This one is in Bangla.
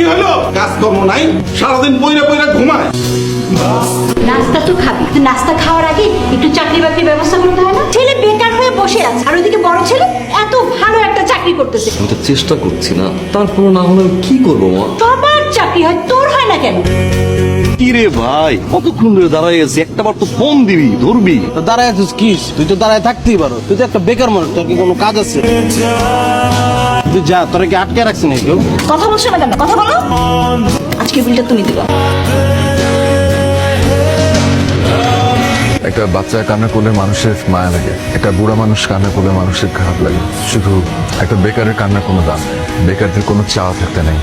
কি হলো? কাজকর্ম নাই সারাদিন বইরা বইরা ঘুমায়। নাস্তা তো খাবি তো নাস্তা খাওয়ার আগে একটু চাকরি বাকরির ব্যবস্থা করতে হয় না? ছেলে বেকার হয়ে বসে আছে আর ওইদিকে বড় ছেলে এত ভালো একটা চাকরি করতেছে। আমি তো চেষ্টা করছি না তারপর না হলে কি করব মা? সবার চাকরি হয় তোর হয় না কেন? কি রে ভাই কতক্ষণ ধরে দাঁড়াই আছি? একটা বার তো ফোন দিবি ধরবি। তো দাঁড়ায় আছিস কিস তুই তো দাঁড়ায় থাকতেই পারো। তুই তো একটা বেকার মানুষ তোর কি কোনো কাজ আছে? তুই যা তোরা কি আটকে রাখছি না কেউ? কথা বলছো না কেন? কথা বলো। আজকে বিলটা তুমি দিবা। একটা বাচ্চা কান্না করলে মানুষের মায়া লাগে। একটা বুড়া মানুষ কান্না করলে মানুষের খারাপ লাগে। শুধু একটা বেকারের কান্না কোনো দাম বেকারদের কোনো চাওয়া থাকতে নেই।